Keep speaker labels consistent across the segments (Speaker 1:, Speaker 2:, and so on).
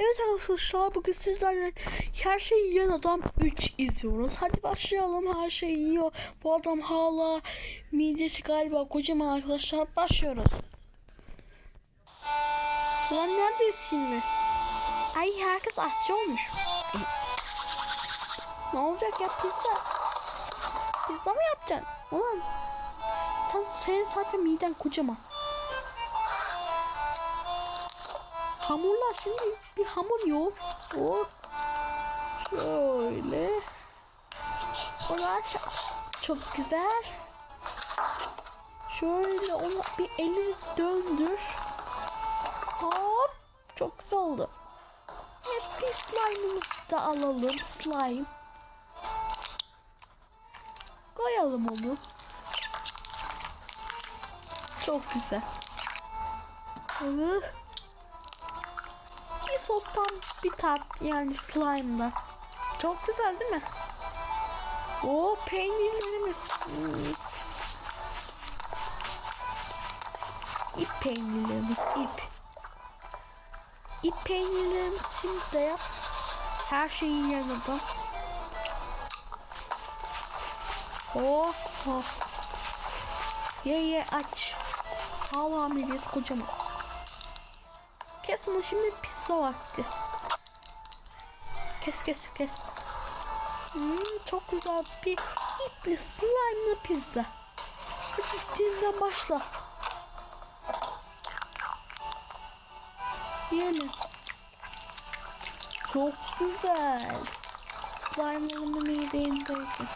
Speaker 1: Evet arkadaşlar bugün sizlerle her şeyi yiyen adam 3 izliyoruz. Hadi başlayalım her şeyi yiyor. Bu adam hala midesi galiba kocaman arkadaşlar. Başlıyoruz. Ulan neredeyiz şimdi? Ay herkes aşçı olmuş. Ne olacak ya pizza? Pizza mı yapacaksın? Ulan sen, senin zaten miden kocaman. Hamurlar şimdi bir hamur yok. Hop. Şöyle. Onu aç. Çok güzel. Şöyle onu bir elini döndür. Hop. Çok güzel oldu. Evet, bir slime'ımızı da alalım. Slime. Koyalım onu. Çok güzel. Evet. Bir sostan bir tat yani slime'da. Çok güzel değil mi? O peynirlerimiz. Hmm. İp peynirlerimiz ip. İp peynirlerimiz şimdi de yap. Her şeyin yanında. Oh, oh. Ye ye aç. Hala midesi kocaman. Onu şimdi pizza vakti. Kes kes kes. Hmm, çok güzel bir ipli slime'lı pizza. Hadi dinden başla. Yiyelim. Çok güzel. Slime'larımı mideyindeydi.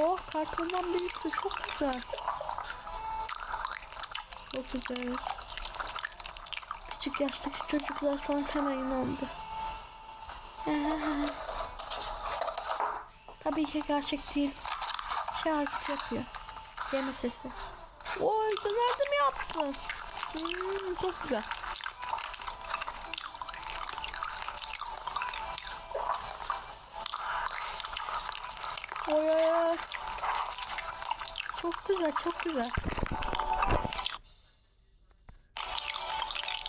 Speaker 1: Oh kartondan birisi çok güzel. Çok güzel. Küçük yaştaki çocuklar sana hemen inandı. Tabii ki gerçek değil. Şarkı yapıyor. Yeme sesi. Oy dönerde mi yaptın? Hmm, çok güzel. Oy oy oy. Çok güzel, çok güzel.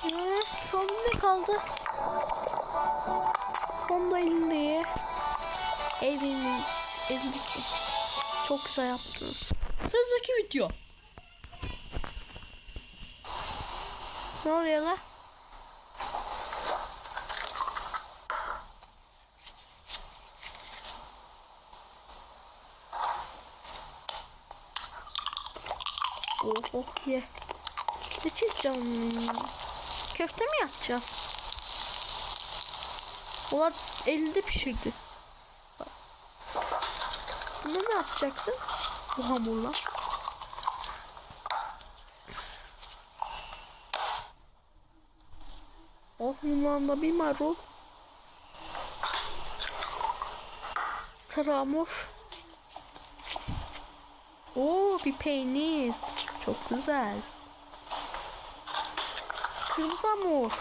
Speaker 1: Ee, son ne kaldı? Son da elinde. Elinin, elindeki. Çok güzel yaptınız. Sıradaki video. Ne oluyor la? Oh oh ye. Ne çizeceğim? Köfte mi yapacağım? Ulan elinde pişirdi. Bunu ne yapacaksın? Bu hamurla. Oh bundan da bir marul. Sarı hamur. Oo bir peynir. Çok güzel. Kırmızı hamur.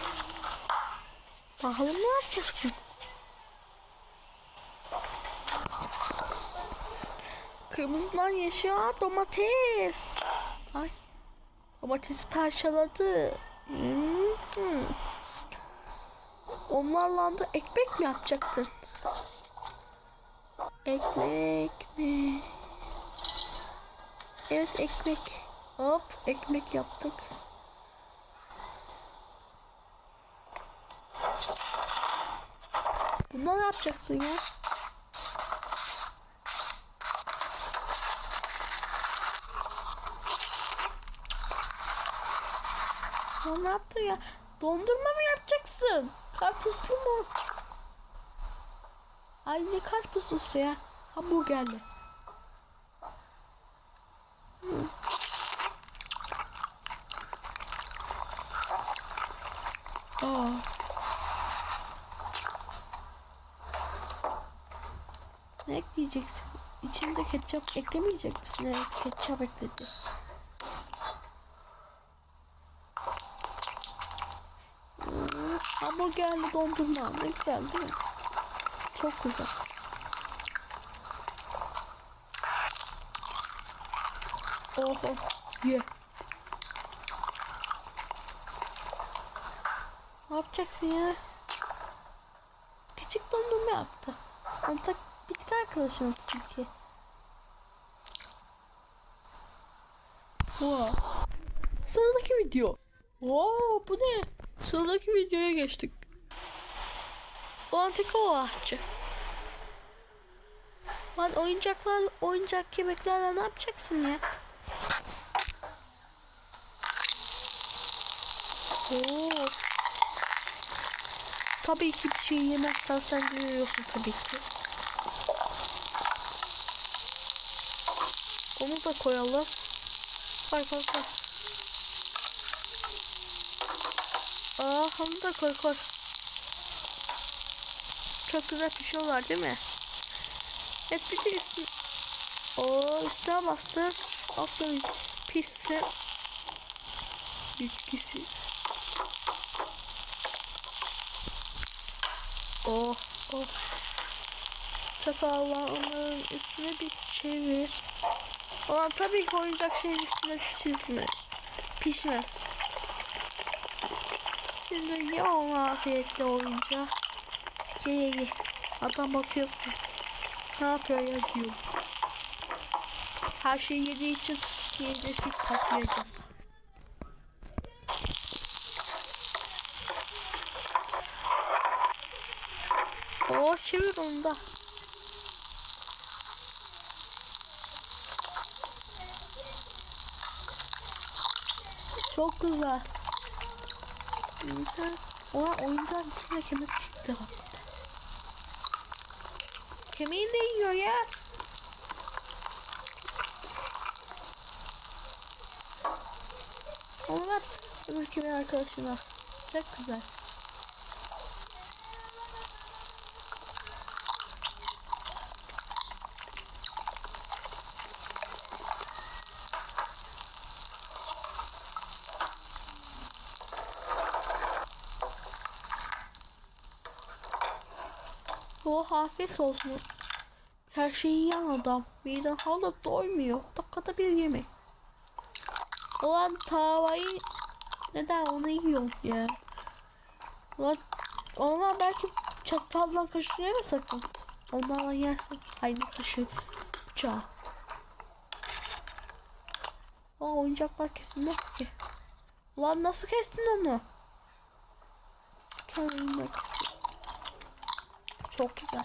Speaker 1: Bakalım ne yapacaksın? Kırmızıdan yeşil domates. Ay. Domates parçaladı. Hmm. Onlarla da ekmek mi yapacaksın? Ekmek mi? Evet ekmek. Hop ekmek yaptık. Bundan ne yapacaksın ya? Ya ne yaptın ya? Dondurma mı yapacaksın? Karpuzlu mu? Ay ne karpuzlusu ya? Hamburgerli. Aa. Ne ekleyeceksin? İçinde ketçap eklemeyecek misin? Evet ketçap ekledi. Hamburgerli dondurma ne güzel değil mi? Çok güzel. Oho. Ye. Ne yapacaksın ya? Küçük dondurma yaptı. Ortak bitki arkadaşın çünkü. Wow. Sıradaki video. Oo bu ne? Sıradaki videoya geçtik. O antika o ağaççı. Lan oyuncaklar, oyuncak yemeklerle ne yapacaksın ya? Oo. Tabii ki bir şey yemezsen sen görüyorsun tabii ki. Onu da koyalım. Koy koy koy. Aa onu da koy koy. Çok güzel pişiyorlar değil mi? Evet bir de üstüne... Oo üstüne bastır. Aferin. Pişsin. Bitkisi. Oh oh. Çatalla onların üstüne bir çevir. Ulan tabii ki oyuncak şeyin üstüne çizme. Pişmez. Şimdi ye onu afiyetle ye ye. Adam bakıyor. Ne yapıyor ya diyor. Her şeyi yediği için midesi patlayacak. Oo çevir onu da. Çok güzel. Güzel. Ona oyuncağın içine kemik çıktı. Kemiğini de yiyor ya. Onu ver. Öbür kimin arkadaşına. Çok güzel. Afiyet olsun. Her şeyi yiyen adam. Miden hala doymuyor. Dakikada bir yemek. Ulan tavayı neden onu yiyor ya? Ulan onlar belki çatalla kaşığı yeme sakın. Onlarla yersin. Aynı kaşığı bıçağı. Aa oyuncaklar kesilmez ki. Ulan nasıl kestin onu? Kendime kestim. Çok güzel.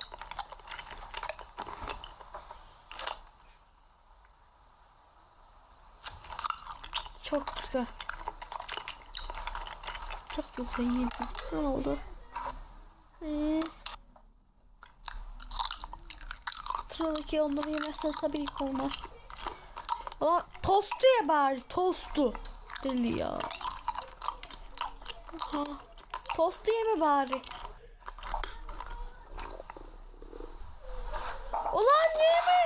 Speaker 1: Çok güzel. Çok güzel yedim. Ne oldu? Ee, sıradaki onları yemezsen tabii ki olmaz. Aa, tostu ye bari. Tostu. Deli ya. Ha, tostu yeme bari. Ulan niye mi?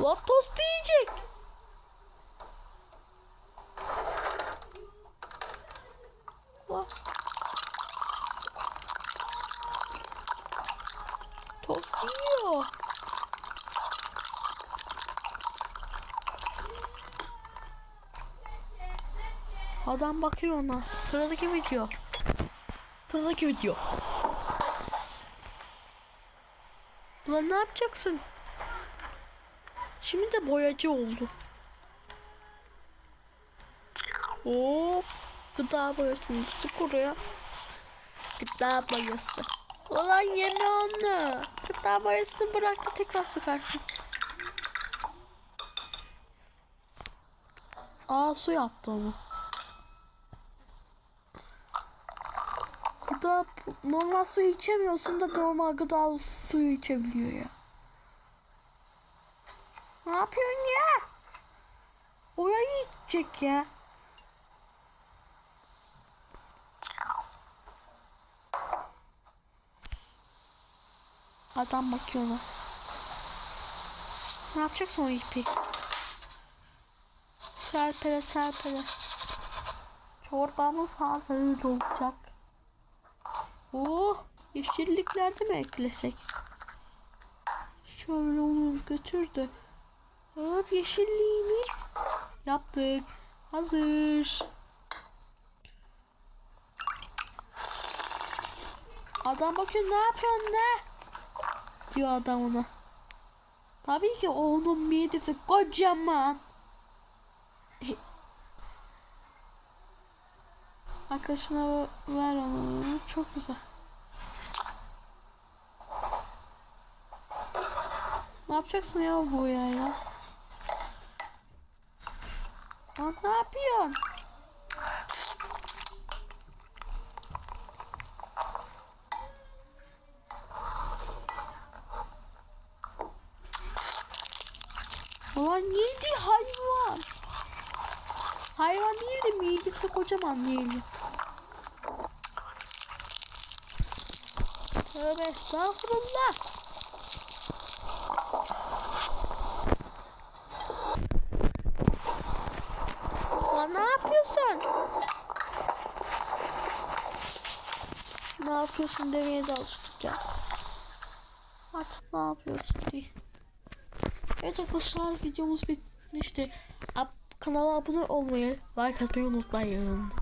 Speaker 1: Lan tost yiyecek. Lan. Tost yiyor. Adam bakıyor ona. Sıradaki video. Sıradaki video. Ulan ne yapacaksın? Şimdi de boyacı oldu. Hop. Gıda boyasını sık oraya. Gıda boyası. Ulan yeme onu. Gıda boyasını bırak da tekrar sıkarsın. Aa su yaptı onu. Gıda normal suyu içemiyorsun da normal gıda suyu içebiliyor ya. Ne yapıyorsun ya? Orayı içecek ya. Adam bakıyor ona. Ne yapacaksın o ipi? Serpele serpele. Çorbamız hazır olacak. Oh, yeşilliklerde mi eklesek? Şöyle onu götürdü. Hop yeşilliğimiz. Yaptık. Hazır. Adam bakıyor ne yapıyorsun ne? Diyor adam ona. Tabii ki onun midesi kocaman. Arkadaşına ver onu. Çok güzel. Ne yapacaksın ya bu ya ya? Lan ne yapıyorsun? Ulan neydi hayvan? Hayvan değil de midesi kocaman değil. Tövbe estağfurullah. Lan ne yapıyorsun? Ne yapıyorsun demeye de alıştık ya. Artık ne yapıyorsun diye. Evet arkadaşlar videomuz bitmişti. Ab- Kanala abone olmayı, like atmayı unutmayın.